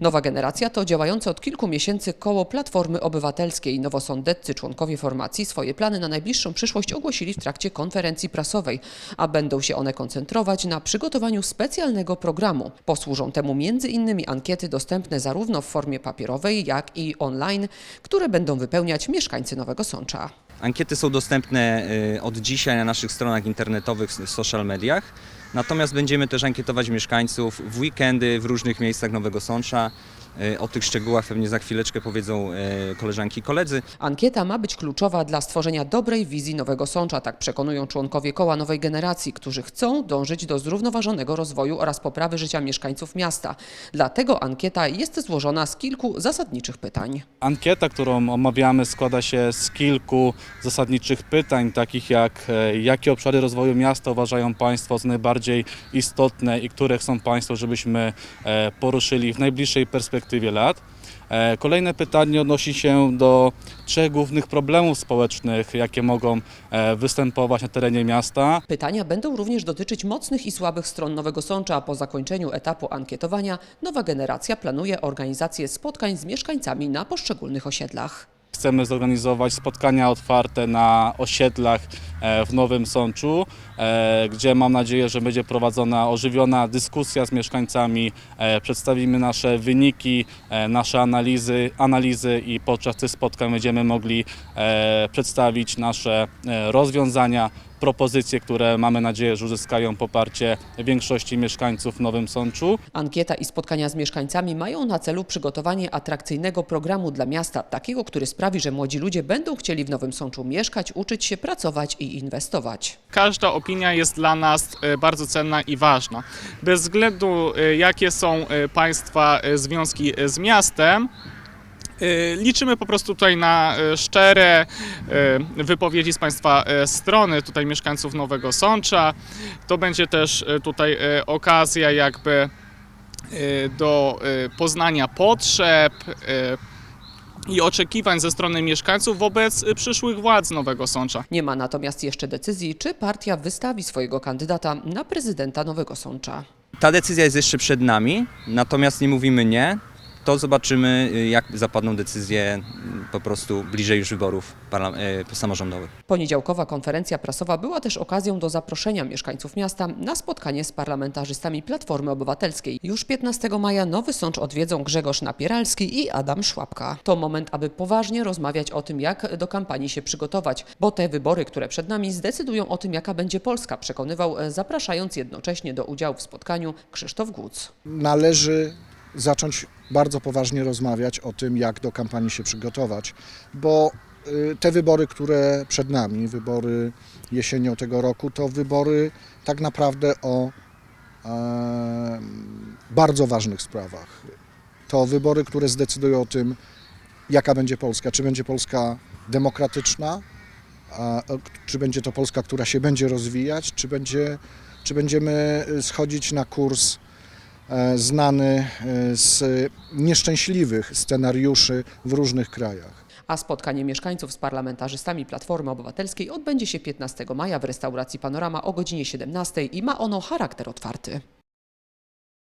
Nowa generacja to działające od kilku miesięcy koło Platformy Obywatelskiej. Nowosądeccy członkowie formacji swoje plany na najbliższą przyszłość ogłosili w trakcie konferencji prasowej, a będą się one koncentrować na przygotowaniu specjalnego programu. Posłużą temu innymi ankiety dostępne zarówno w formie papierowej, jak i online, które będą wypełniać mieszkańcy Nowego Sącza. Ankiety są dostępne y, od dzisiaj na naszych stronach internetowych, w social mediach. Natomiast będziemy też ankietować mieszkańców w weekendy w różnych miejscach Nowego Sącza. Y, O tych szczegółach pewnie za chwileczkę powiedzą y, koleżanki i koledzy. Ankieta ma być kluczowa dla stworzenia dobrej wizji Nowego Sącza, tak przekonują członkowie koła nowej generacji, którzy chcą dążyć do zrównoważonego rozwoju oraz poprawy życia mieszkańców miasta. Dlatego ankieta jest złożona z kilku zasadniczych pytań. Ankieta, którą omawiamy, składa się z kilku zasadniczych pytań, takich jak e, jakie obszary rozwoju miasta uważają Państwo za najbardziej istotne i które chcą Państwo, żebyśmy e, poruszyli w najbliższej perspektywie lat. E, Kolejne pytanie odnosi się do trzech głównych problemów społecznych, jakie mogą e, występować na terenie miasta. Pytania będą również dotyczyć mocnych i słabych stron Nowego Sącza. Po zakończeniu etapu ankietowania nowa generacja planuje organizację spotkań z mieszkańcami na poszczególnych osiedlach. Chcemy zorganizować spotkania otwarte na osiedlach e, w Nowym Sączu, e, gdzie mam nadzieję, że będzie prowadzona ożywiona dyskusja z mieszkańcami. E, Przedstawimy nasze wyniki, nasze analizy, analizy i podczas tych spotkań będziemy mogli przedstawić nasze rozwiązania, propozycje, które mamy nadzieję, że uzyskają poparcie większości mieszkańców w Nowym Sączu. Ankieta i spotkania z mieszkańcami mają na celu przygotowanie atrakcyjnego programu dla miasta, takiego, który sprawi, że młodzi ludzie będą chcieli w Nowym Sączu mieszkać, uczyć się, pracować i inwestować. Każda opinia jest dla nas e, bardzo cenna i ważna. Bez względu e, jakie są e, Państwa związki z miastem, liczymy po prostu tutaj na e, szczere e, wypowiedzi z Państwa strony, tutaj mieszkańców Nowego Sącza. To będzie też tutaj okazja jakby do poznania potrzeb, i oczekiwań ze strony mieszkańców wobec przyszłych władz Nowego Sącza. Nie ma natomiast jeszcze decyzji, czy partia wystawi swojego kandydata na prezydenta Nowego Sącza. Ta decyzja jest jeszcze przed nami, natomiast nie mówimy nie. To zobaczymy, y, jak zapadną decyzje y, po prostu bliżej już wyborów y, samorządowych. Poniedziałkowa konferencja prasowa była też okazją do zaproszenia mieszkańców miasta na spotkanie z parlamentarzystami Platformy Obywatelskiej. Już 15 maja Nowy Sącz odwiedzą Grzegorz Napieralski i Adam Szłapka. To moment, aby poważnie rozmawiać o tym, jak do kampanii się przygotować, bo te wybory, które przed nami, zdecydują o tym, jaka będzie Polska, przekonywał, e, zapraszając jednocześnie do udziału w spotkaniu Krzysztof Guc. należy zacząć bardzo poważnie rozmawiać o tym, jak do kampanii się przygotować, bo y, te wybory, które przed nami, wybory jesienią tego roku, to wybory tak naprawdę o e, bardzo ważnych sprawach. To wybory, które zdecydują o tym, jaka będzie Polska. Czy będzie Polska demokratyczna, a, czy będzie to Polska, która się będzie rozwijać, czy, będzie, czy będziemy y, schodzić na kurs znany e, z nieszczęśliwych scenariuszy w różnych krajach. A spotkanie mieszkańców z parlamentarzystami Platformy Obywatelskiej odbędzie się 15 maja w restauracji Panorama o godzinie 17 i ma ono charakter otwarty.